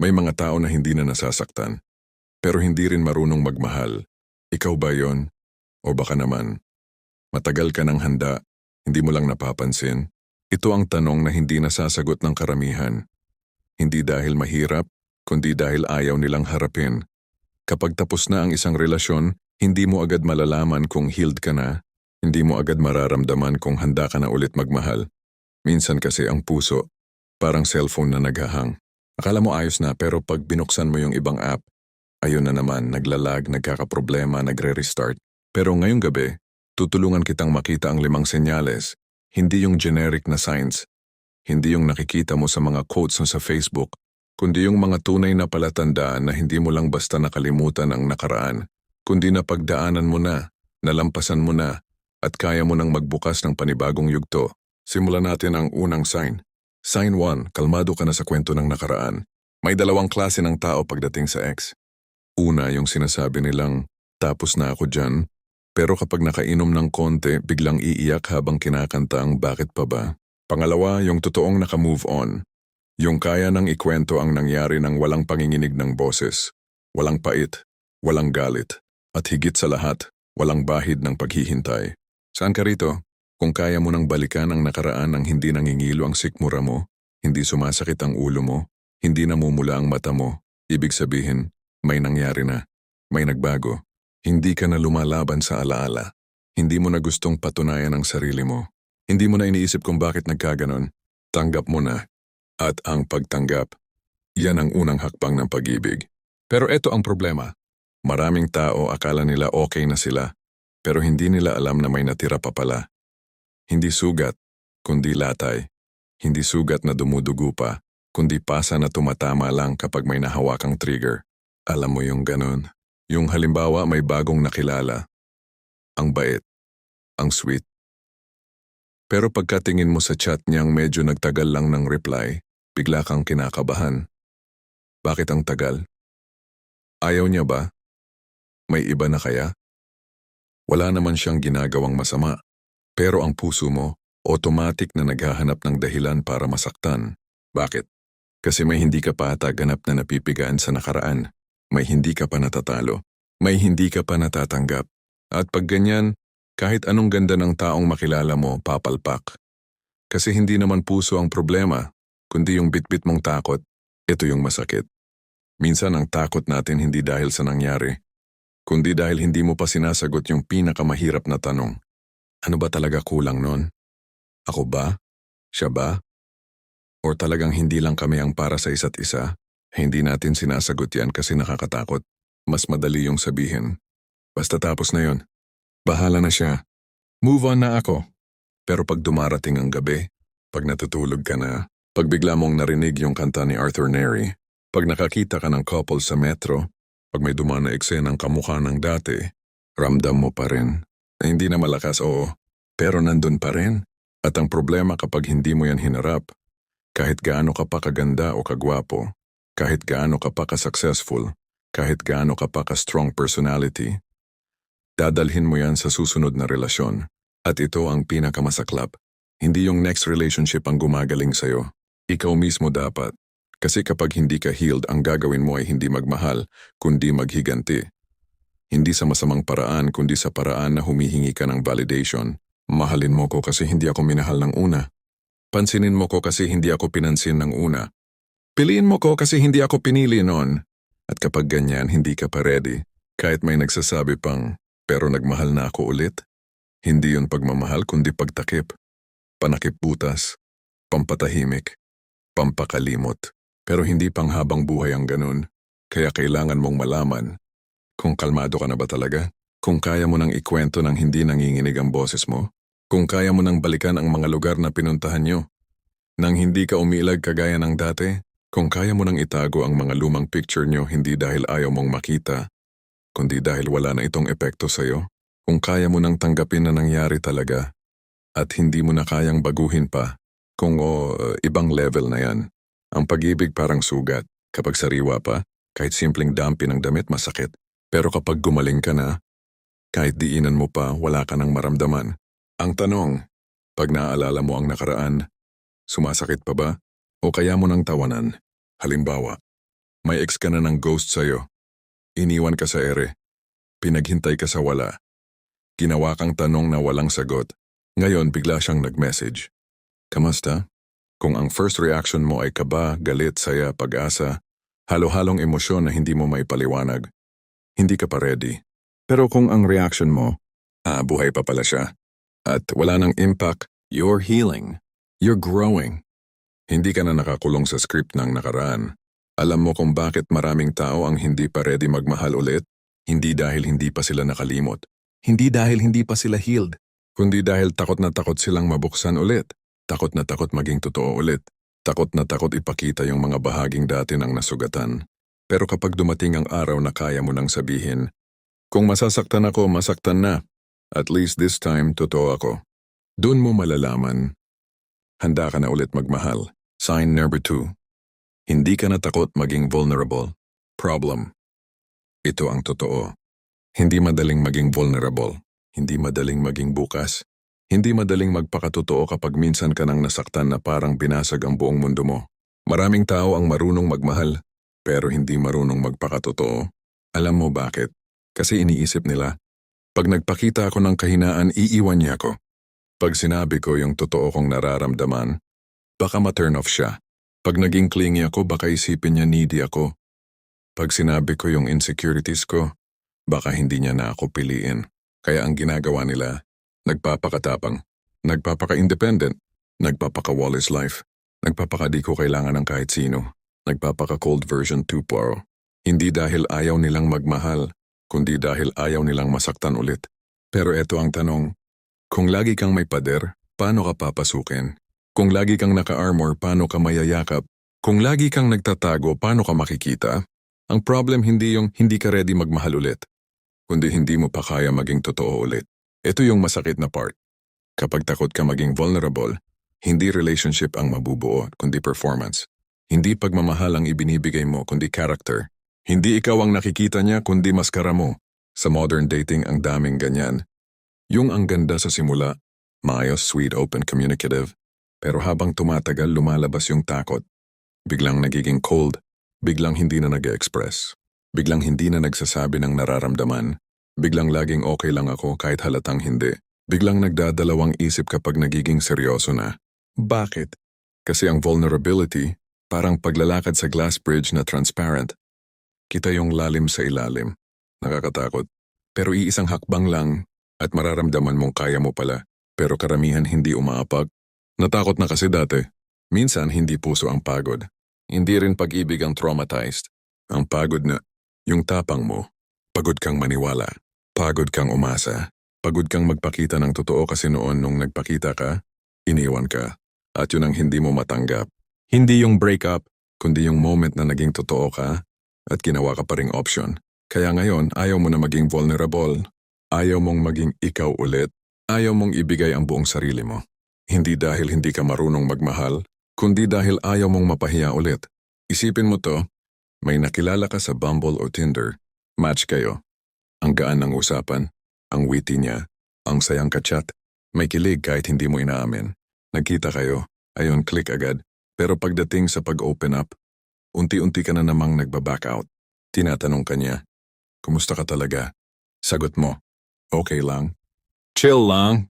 May mga tao na hindi na nasasaktan, pero hindi rin marunong magmahal. Ikaw ba yon? O baka naman, matagal ka ng handa, hindi mo lang napapansin? Ito ang tanong na hindi nasasagot ng karamihan. Hindi dahil mahirap, kundi dahil ayaw nilang harapin. Kapag tapos na ang isang relasyon, hindi mo agad malalaman kung healed ka na, hindi mo agad mararamdaman kung handa ka na ulit magmahal. Minsan kasi ang puso, parang cellphone na naghahang. Akala mo ayos na pero pag binuksan mo yung ibang app, ayun na naman, naglalag, nagkakaproblema, nagre-restart. Pero ngayong gabi, tutulungan kitang makita ang limang senyales, hindi yung generic na signs, hindi yung nakikita mo sa mga quotes mo sa Facebook, kundi yung mga tunay na palatandaan na hindi mo lang basta nakalimutan ang nakaraan, kundi na pagdaanan mo na, nalampasan mo na, at kaya mo nang magbukas ng panibagong yugto. Simulan natin ang unang sign. Sign 1, kalmado ka na sa kwento ng nakaraan. May dalawang klase ng tao pagdating sa ex. Una, yung sinasabi nilang, tapos na ako dyan, pero kapag nakainom ng konti, biglang iiyak habang kinakanta ang bakit pa ba. Pangalawa, yung totoong nakamove on. Yung kaya nang ikwento ang nangyari ng walang panginginig ng boses. Walang pait, walang galit, at higit sa lahat, walang bahid ng paghihintay. Saan ka rito? Kung kaya mo nang balikan ang nakaraan ng hindi nangingilo ang sikmura mo, hindi sumasakit ang ulo mo, hindi namumula ang mata mo, ibig sabihin, may nangyari na, may nagbago. Hindi ka na lumalaban sa alaala. Hindi mo na gustong patunayan ang sarili mo. Hindi mo na iniisip kung bakit nagkaganon. Tanggap mo na. At ang pagtanggap, yan ang unang hakbang ng pag-ibig. Pero ito ang problema. Maraming tao akala nila okay na sila, pero hindi nila alam na may natira pa pala. Hindi sugat, kundi latay. Hindi sugat na dumudugo pa, kundi pasa na tumatama lang kapag may nahawakang trigger. Alam mo yung ganon. Yung halimbawa may bagong nakilala. Ang bait. Ang sweet. Pero pagkatingin mo sa chat niyang medyo nagtagal lang ng reply, bigla kang kinakabahan. Bakit ang tagal? Ayaw niya ba? May iba na kaya? Wala naman siyang ginagawang masama. Pero ang puso mo, automatic na naghahanap ng dahilan para masaktan. Bakit? Kasi may hindi ka pa ata ganap na napipigaan sa nakaraan. May hindi ka pa natatalo. May hindi ka pa natatanggap. At pag ganyan, kahit anong ganda ng taong makilala mo, papalpak. Kasi hindi naman puso ang problema, kundi yung bitbit mong takot, ito yung masakit. Minsan ang takot natin hindi dahil sa nangyari, kundi dahil hindi mo pa sinasagot yung pinakamahirap na tanong. Ano ba talaga kulang nun? Ako ba? Siya ba? Or talagang hindi lang kami ang para sa isa't isa? Hindi natin sinasagot yan kasi nakakatakot. Mas madali yung sabihin. Basta tapos na yon. Bahala na siya. Move on na ako. Pero pag dumarating ang gabi, pag natutulog ka na, pag bigla mong narinig yung kanta ni Arthur Neri, pag nakakita ka ng couple sa metro, pag may dumaan na eksenang kamukha ng dati, ramdam mo pa rin. Na hindi na malakas, oo. Pero nandun pa rin. At ang problema kapag hindi mo yan hinarap, kahit gaano ka pa kaganda o kagwapo, kahit gaano ka pa ka-successful, kahit gaano ka pa ka-strong personality, dadalhin mo yan sa susunod na relasyon. At ito ang pinakamasaklap. Hindi yung next relationship ang gumagaling sa'yo. Ikaw mismo dapat. Kasi kapag hindi ka healed, ang gagawin mo ay hindi magmahal, kundi maghiganti. Hindi sa masamang paraan, kundi sa paraan na humihingi ka ng validation. Mahalin mo ko kasi hindi ako minahal ng una. Pansinin mo ko kasi hindi ako pinansin ng una. Piliin mo ko kasi hindi ako pinili noon. At kapag ganyan, hindi ka pa ready. Kahit may nagsasabi pang, pero nagmahal na ako ulit. Hindi yun pagmamahal kundi pagtakip. Panakip butas. Pampatahimik. Pampakalimot. Pero hindi pang habang buhay ang ganun. Kaya kailangan mong malaman kung kalmado ka na ba talaga? Kung kaya mo nang ikwento ng hindi nanginginig ang boses mo? Kung kaya mo nang balikan ang mga lugar na pinuntahan nyo? Nang hindi ka umilag kagaya ng dati? Kung kaya mo nang itago ang mga lumang picture nyo hindi dahil ayaw mong makita, kundi dahil wala na itong epekto sa'yo? Kung kaya mo nang tanggapin na nangyari talaga, at hindi mo na kayang baguhin pa, kung o uh, ibang level na yan. Ang pag-ibig parang sugat. Kapag sariwa pa, kahit simpleng dampi ng damit masakit. Pero kapag gumaling ka na, kahit diinan mo pa, wala ka nang maramdaman. Ang tanong, pag naaalala mo ang nakaraan, sumasakit pa ba? O kaya mo nang tawanan? Halimbawa, May ex ka na ng ghost sa'yo. Iniwan ka sa ere. Pinaghintay ka sa wala. Ginawa kang tanong na walang sagot. Ngayon bigla siyang nag-message. Kamusta? Kung ang first reaction mo ay kaba, galit, saya, pag-asa, halo-halong emosyon na hindi mo maipaliwanag, hindi ka pa ready. Pero kung ang reaction mo, ah, buhay pa pala siya, at wala nang impact, you're healing. You're growing. Hindi ka na nakakulong sa script ng nakaraan. Alam mo kung bakit maraming tao ang hindi pa ready magmahal ulit? Hindi dahil hindi pa sila nakalimot. Hindi dahil hindi pa sila healed. Kundi dahil takot na takot silang mabuksan ulit. Takot na takot maging totoo ulit. Takot na takot ipakita yung mga bahaging dati ng nasugatan. Pero kapag dumating ang araw na kaya mo nang sabihin, kung masasaktan ako, masaktan na. At least this time, totoo ako. Doon mo malalaman. Handa ka na ulit magmahal. Sign number two. Hindi ka na takot maging vulnerable. Problem. Ito ang totoo. Hindi madaling maging vulnerable. Hindi madaling maging bukas. Hindi madaling magpakatotoo kapag minsan ka nang nasaktan na parang binasag ang buong mundo mo. Maraming tao ang marunong magmahal, pero hindi marunong magpakatotoo. Alam mo bakit? Kasi iniisip nila, pag nagpakita ako ng kahinaan, iiwan niya ako. Pag sinabi ko yung totoo kong nararamdaman, baka ma-turn off siya. Pag naging clingy ako, baka isipin niya needy ako. Pag sinabi ko yung insecurities ko, baka hindi niya na ako piliin. Kaya ang ginagawa nila, nagpapakatapang, nagpapaka-independent, nagpapaka-Wallace life, nagpapaka-di ko kailangan ng kahit sino, nagpapaka-cold version 2.0. Hindi dahil ayaw nilang magmahal, kundi dahil ayaw nilang masaktan ulit. Pero eto ang tanong, kung lagi kang may pader, paano ka papasukin? Kung lagi kang naka-armor, paano ka mayayakap? Kung lagi kang nagtatago, paano ka makikita? Ang problem hindi yung hindi ka ready magmahal ulit, kundi hindi mo pa kaya maging totoo ulit. Ito yung masakit na part. Kapag takot ka maging vulnerable, hindi relationship ang mabubuo, kundi performance. Hindi pagmamahal ang ibinibigay mo, kundi character. Hindi ikaw ang nakikita niya, kundi maskara mo. Sa modern dating ang daming ganyan. Yung ang ganda sa simula, maayos, sweet, open, communicative. Pero habang tumatagal, lumalabas yung takot. Biglang nagiging cold, biglang hindi na nag express Biglang hindi na nagsasabi ng nararamdaman. Biglang laging okay lang ako kahit halatang hindi. Biglang nagdadalawang isip kapag nagiging seryoso na. Bakit? Kasi ang vulnerability, parang paglalakad sa glass bridge na transparent. Kita yung lalim sa ilalim. Nakakatakot. Pero iisang hakbang lang at mararamdaman mong kaya mo pala. Pero karamihan hindi umaapag. Natakot na kasi dati. Minsan hindi puso ang pagod. Hindi rin pag-ibig ang traumatized. Ang pagod na, yung tapang mo. Pagod kang maniwala. Pagod kang umasa. Pagod kang magpakita ng totoo kasi noon nung nagpakita ka, iniwan ka. At yun ang hindi mo matanggap. Hindi yung breakup, kundi yung moment na naging totoo ka at ginawa ka pa ring option. Kaya ngayon, ayaw mo na maging vulnerable. Ayaw mong maging ikaw ulit. Ayaw mong ibigay ang buong sarili mo. Hindi dahil hindi ka marunong magmahal, kundi dahil ayaw mong mapahiya ulit. Isipin mo to, may nakilala ka sa Bumble o Tinder, match kayo. Ang gaan ng usapan, ang witty niya, ang sayang kachat, may kilig kahit hindi mo inaamin. Nagkita kayo, ayon click agad. Pero pagdating sa pag-open up, unti-unti ka na namang nagbaback out. Tinatanong ka niya, Kumusta ka talaga? Sagot mo, okay lang. Chill lang.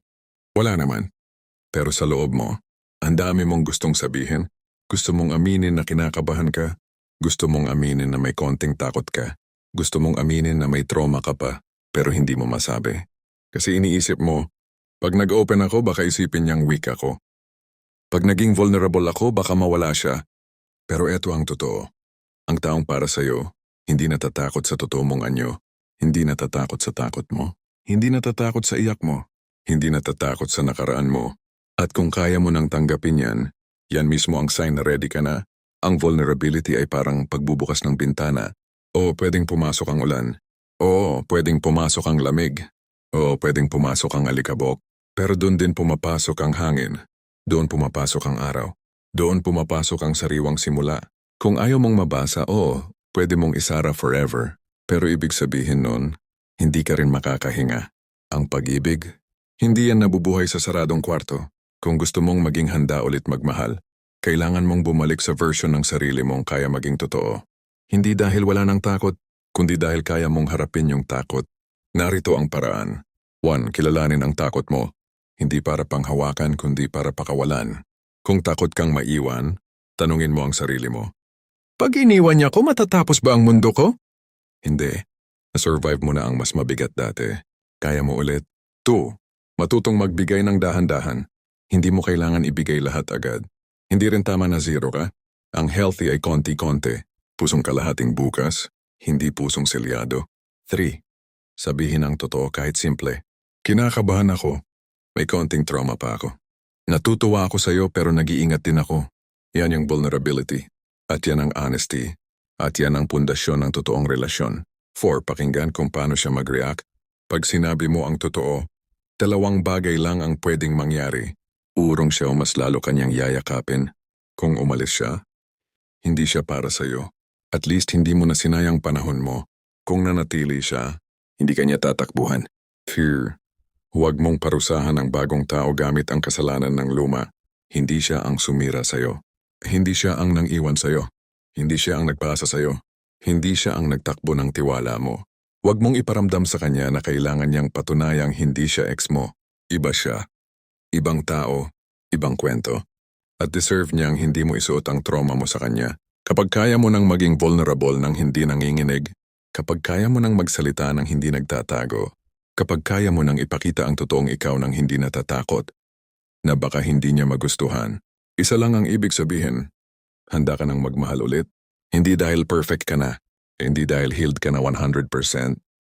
Wala naman. Pero sa loob mo, ang dami mong gustong sabihin. Gusto mong aminin na kinakabahan ka. Gusto mong aminin na may konting takot ka. Gusto mong aminin na may trauma ka pa pero hindi mo masabi. Kasi iniisip mo, pag nag-open ako baka isipin niyang weak ako. Pag naging vulnerable ako baka mawala siya. Pero eto ang totoo. Ang taong para sa'yo, hindi natatakot sa totoo mong anyo. Hindi natatakot sa takot mo. Hindi natatakot sa iyak mo. Hindi natatakot sa nakaraan mo. At kung kaya mo nang tanggapin yan, yan mismo ang sign na ready ka na. Ang vulnerability ay parang pagbubukas ng bintana. O pwedeng pumasok ang ulan. Oo, pwedeng pumasok ang lamig. Oo, pwedeng pumasok ang alikabok. Pero doon din pumapasok ang hangin. Doon pumapasok ang araw. Doon pumapasok ang sariwang simula. Kung ayaw mong mabasa, oo, pwede mong isara forever. Pero ibig sabihin nun, hindi ka rin makakahinga. Ang pag-ibig, hindi yan nabubuhay sa saradong kwarto. Kung gusto mong maging handa ulit magmahal, kailangan mong bumalik sa version ng sarili mong kaya maging totoo. Hindi dahil wala ng takot, kundi dahil kaya mong harapin yung takot. Narito ang paraan. 1. Kilalanin ang takot mo. Hindi para panghawakan, kundi para pakawalan. Kung takot kang maiwan, tanungin mo ang sarili mo. Pag iniwan niya ko, matatapos ba ang mundo ko? Hindi. Na-survive mo na ang mas mabigat dati. Kaya mo ulit. 2. Matutong magbigay ng dahan-dahan. Hindi mo kailangan ibigay lahat agad. Hindi rin tama na zero ka. Ang healthy ay konti-konti. Pusong kalahating bukas, hindi pusong selyado. 3. Sabihin ang totoo kahit simple. Kinakabahan ako. May konting trauma pa ako. Natutuwa ako sa'yo pero nag-iingat din ako. Yan yung vulnerability. At yan ang honesty. At yan ang pundasyon ng totoong relasyon. 4. Pakinggan kung paano siya mag-react. Pag sinabi mo ang totoo, dalawang bagay lang ang pwedeng mangyari. Urong siya o mas lalo kanyang yayakapin. Kung umalis siya, hindi siya para sa'yo. At least hindi mo na sinayang panahon mo. Kung nanatili siya, hindi kanya tatakbuhan. Fear. Huwag mong parusahan ang bagong tao gamit ang kasalanan ng luma. Hindi siya ang sumira sa'yo. Hindi siya ang nang iwan sa'yo. Hindi siya ang nagpasa sa'yo. Hindi siya ang nagtakbo ng tiwala mo. Huwag mong iparamdam sa kanya na kailangan niyang patunayang hindi siya ex mo. Iba siya. Ibang tao, ibang kwento. At deserve niyang hindi mo isuot ang trauma mo sa kanya. Kapag kaya mo nang maging vulnerable ng hindi nanginginig, kapag kaya mo nang magsalita ng hindi nagtatago, kapag kaya mo nang ipakita ang totoong ikaw ng hindi natatakot, na baka hindi niya magustuhan, isa lang ang ibig sabihin, handa ka nang magmahal ulit. Hindi dahil perfect ka na, hindi dahil healed ka na 100%,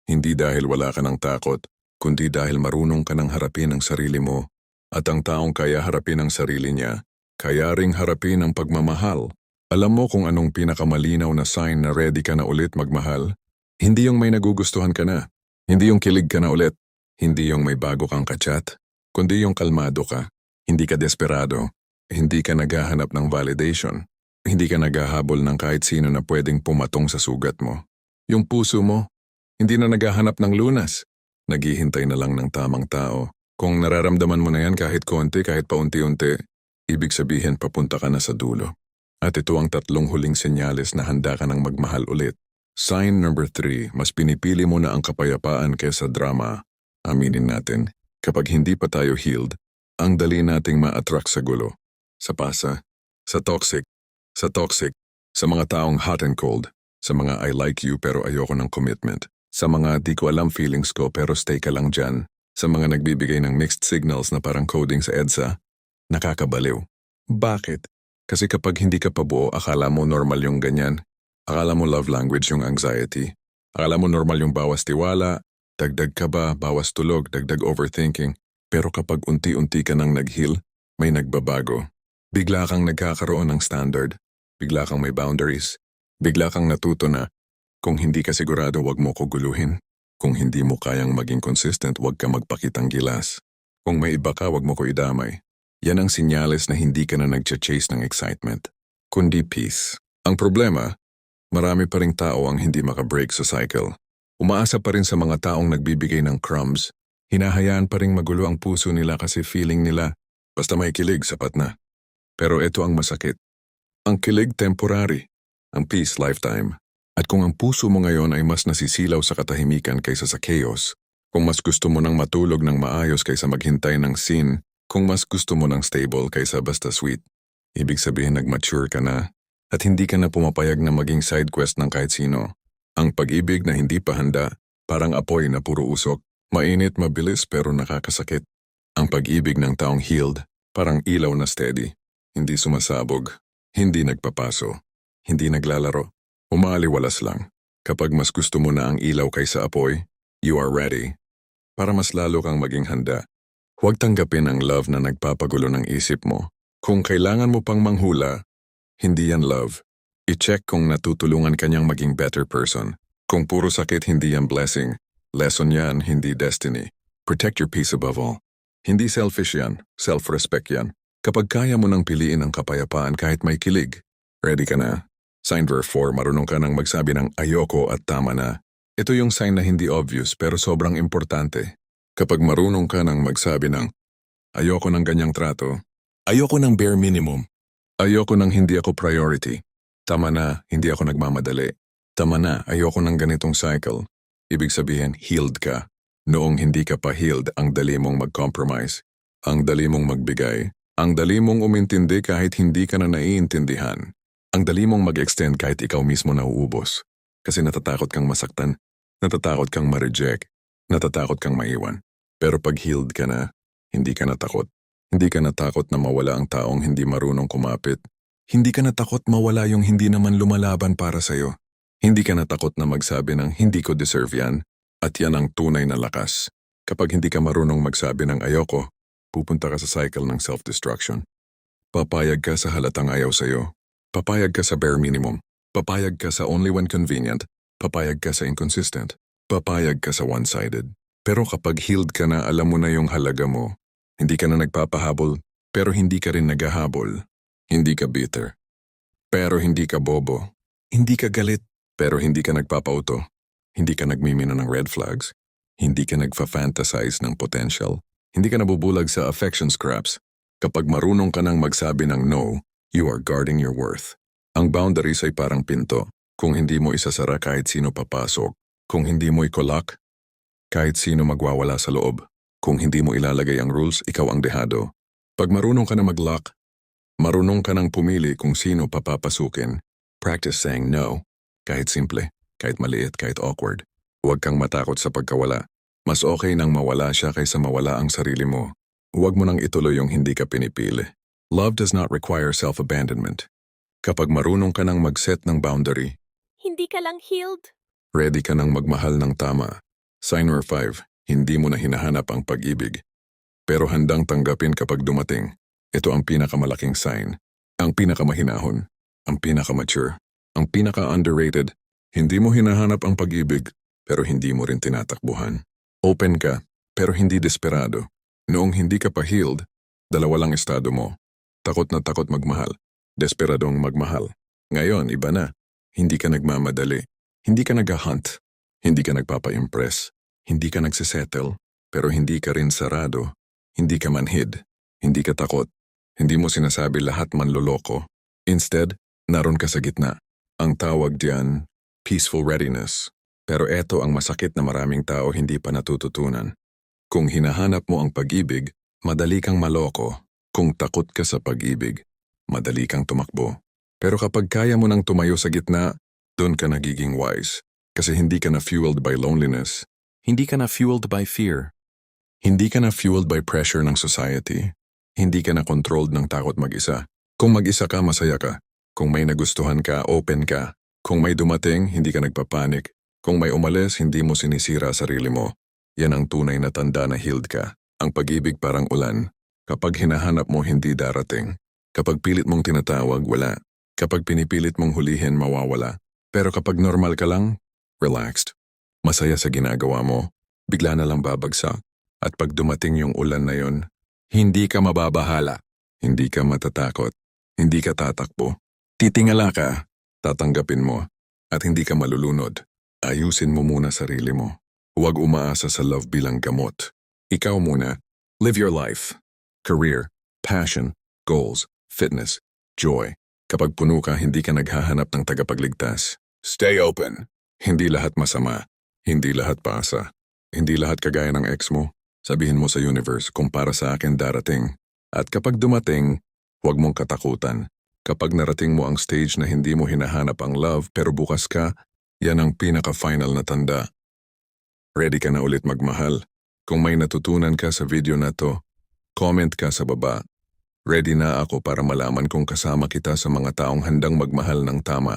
hindi dahil wala ka ng takot, kundi dahil marunong ka nang harapin ang sarili mo, at ang taong kaya harapin ang sarili niya, kaya ring harapin ang pagmamahal. Alam mo kung anong pinakamalinaw na sign na ready ka na ulit magmahal? Hindi yung may nagugustuhan ka na. Hindi yung kilig ka na ulit. Hindi yung may bago kang kachat. Kundi yung kalmado ka. Hindi ka desperado. Hindi ka naghahanap ng validation. Hindi ka naghahabol ng kahit sino na pwedeng pumatong sa sugat mo. Yung puso mo, hindi na naghahanap ng lunas. Naghihintay na lang ng tamang tao. Kung nararamdaman mo na yan kahit konti, kahit paunti-unti, ibig sabihin papunta ka na sa dulo. At ito ang tatlong huling senyales na handa ka ng magmahal ulit. Sign number three, mas pinipili mo na ang kapayapaan kaysa drama. Aminin natin, kapag hindi pa tayo healed, ang dali nating ma-attract sa gulo, sa pasa, sa toxic, sa toxic, sa mga taong hot and cold, sa mga I like you pero ayoko ng commitment, sa mga di ko alam feelings ko pero stay ka lang dyan, sa mga nagbibigay ng mixed signals na parang coding sa EDSA, nakakabaliw. Bakit? Kasi kapag hindi ka pabuo, akala mo normal yung ganyan. Akala mo love language yung anxiety. Akala mo normal yung bawas tiwala, dagdag ka ba, bawas tulog, dagdag overthinking. Pero kapag unti-unti ka nang nag-heal, may nagbabago. Bigla kang nagkakaroon ng standard. Bigla kang may boundaries. Bigla kang natuto na, kung hindi ka sigurado wag mo ko guluhin. Kung hindi mo kayang maging consistent, wag ka magpakitang gilas. Kung may iba ka, wag mo ko idamay. Yan ang sinyales na hindi ka na nag-chase ng excitement, kundi peace. Ang problema, marami pa ring tao ang hindi makabreak sa cycle. Umaasa pa rin sa mga taong nagbibigay ng crumbs. Hinahayaan pa rin magulo ang puso nila kasi feeling nila, basta may kilig, sapat na. Pero ito ang masakit. Ang kilig temporary, ang peace lifetime. At kung ang puso mo ngayon ay mas nasisilaw sa katahimikan kaysa sa chaos, kung mas gusto mo nang matulog ng maayos kaysa maghintay ng scene, kung mas gusto mo ng stable kaysa basta sweet, ibig sabihin nag-mature ka na at hindi ka na pumapayag na maging side quest ng kahit sino. Ang pag-ibig na hindi pa handa, parang apoy na puro usok, mainit mabilis pero nakakasakit. Ang pag-ibig ng taong healed, parang ilaw na steady, hindi sumasabog, hindi nagpapaso, hindi naglalaro, umaaliwalas lang. Kapag mas gusto mo na ang ilaw kaysa apoy, you are ready. Para mas lalo kang maging handa. Huwag tanggapin ang love na nagpapagulo ng isip mo. Kung kailangan mo pang manghula, hindi yan love. I-check kung natutulungan kanyang maging better person. Kung puro sakit, hindi yan blessing. Lesson yan, hindi destiny. Protect your peace above all. Hindi selfish yan, self-respect yan. Kapag kaya mo nang piliin ang kapayapaan kahit may kilig, ready ka na. Sign verse 4, marunong ka nang magsabi ng ayoko at tama na. Ito yung sign na hindi obvious pero sobrang importante. Kapag marunong ka nang magsabi ng, ayoko ng ganyang trato, ayoko ng bare minimum, ayoko ng hindi ako priority, tama na, hindi ako nagmamadali, Tama na, ayoko ng ganitong cycle. Ibig sabihin, healed ka. Noong hindi ka pa healed, ang dali mong mag-compromise. Ang dali mong magbigay. Ang dali mong umintindi kahit hindi ka na naiintindihan. Ang dali mong mag-extend kahit ikaw mismo nauubos. Kasi natatakot kang masaktan, natatakot kang ma-reject, natatakot kang maiwan. Pero pag healed ka na, hindi ka natakot. Hindi ka natakot na mawala ang taong hindi marunong kumapit. Hindi ka natakot mawala yung hindi naman lumalaban para sa'yo. Hindi ka natakot na magsabi ng hindi ko deserve yan at yan ang tunay na lakas. Kapag hindi ka marunong magsabi ng ayoko, pupunta ka sa cycle ng self-destruction. Papayag ka sa halatang ayaw sa'yo. Papayag ka sa bare minimum. Papayag ka sa only when convenient. Papayag ka sa inconsistent. Papayag ka sa one-sided. Pero kapag healed ka na, alam mo na yung halaga mo. Hindi ka na nagpapahabol, pero hindi ka rin naghahabol. Hindi ka bitter. Pero hindi ka bobo. Hindi ka galit, pero hindi ka nagpapauto. Hindi ka nagmimina ng red flags. Hindi ka nagfa-fantasize ng potential. Hindi ka nabubulag sa affection scraps. Kapag marunong ka nang magsabi ng no, you are guarding your worth. Ang boundaries ay parang pinto. Kung hindi mo isasara kahit sino papasok. Kung hindi mo ikolak, kahit sino magwawala sa loob. Kung hindi mo ilalagay ang rules, ikaw ang dehado. Pag marunong ka na mag-lock, marunong ka nang pumili kung sino papapasukin. Practice saying no. Kahit simple, kahit maliit, kahit awkward. Huwag kang matakot sa pagkawala. Mas okay nang mawala siya kaysa mawala ang sarili mo. Huwag mo nang ituloy yung hindi ka pinipili. Love does not require self-abandonment. Kapag marunong ka nang mag-set ng boundary, Hindi ka lang healed. ready ka nang magmahal ng tama. Sign number 5, hindi mo na hinahanap ang pag-ibig. Pero handang tanggapin kapag dumating. Ito ang pinakamalaking sign. Ang pinakamahinahon. Ang pinakamature. Ang pinaka-underrated. Hindi mo hinahanap ang pag-ibig, pero hindi mo rin tinatakbuhan. Open ka, pero hindi desperado. Noong hindi ka pa healed, dalawa lang estado mo. Takot na takot magmahal. Desperadong magmahal. Ngayon, iba na. Hindi ka nagmamadali. Hindi ka nag-hunt. Hindi ka nagpapa-impress. Hindi ka nagsisettle. Pero hindi ka rin sarado. Hindi ka manhid. Hindi ka takot. Hindi mo sinasabi lahat manloloko. Instead, naroon ka sa gitna. Ang tawag diyan, peaceful readiness. Pero eto ang masakit na maraming tao hindi pa natututunan. Kung hinahanap mo ang pag-ibig, madali kang maloko. Kung takot ka sa pag-ibig, madali kang tumakbo. Pero kapag kaya mo nang tumayo sa gitna, doon ka nagiging wise. Kasi hindi ka na fueled by loneliness. Hindi ka na fueled by fear. Hindi ka na fueled by pressure ng society. Hindi ka na controlled ng takot mag-isa. Kung mag-isa ka, masaya ka. Kung may nagustuhan ka, open ka. Kung may dumating, hindi ka nagpapanik. Kung may umalis, hindi mo sinisira sarili mo. Yan ang tunay na tanda na healed ka. Ang pag-ibig parang ulan. Kapag hinahanap mo, hindi darating. Kapag pilit mong tinatawag, wala. Kapag pinipilit mong hulihin, mawawala. Pero kapag normal ka lang, relaxed. Masaya sa ginagawa mo, bigla na lang babagsak. At pag dumating yung ulan na yon, hindi ka mababahala. Hindi ka matatakot. Hindi ka tatakbo. Titingala ka, tatanggapin mo, at hindi ka malulunod. Ayusin mo muna sarili mo. Huwag umaasa sa love bilang gamot. Ikaw muna. Live your life. Career, passion, goals, fitness, joy. Kapag puno ka, hindi ka naghahanap ng tagapagligtas. Stay open. Hindi lahat masama. Hindi lahat pasa. Hindi lahat kagaya ng ex mo. Sabihin mo sa universe kung para sa akin darating. At kapag dumating, huwag mong katakutan. Kapag narating mo ang stage na hindi mo hinahanap ang love pero bukas ka, yan ang pinaka-final na tanda. Ready ka na ulit magmahal? Kung may natutunan ka sa video na to, comment ka sa baba. Ready na ako para malaman kung kasama kita sa mga taong handang magmahal ng tama.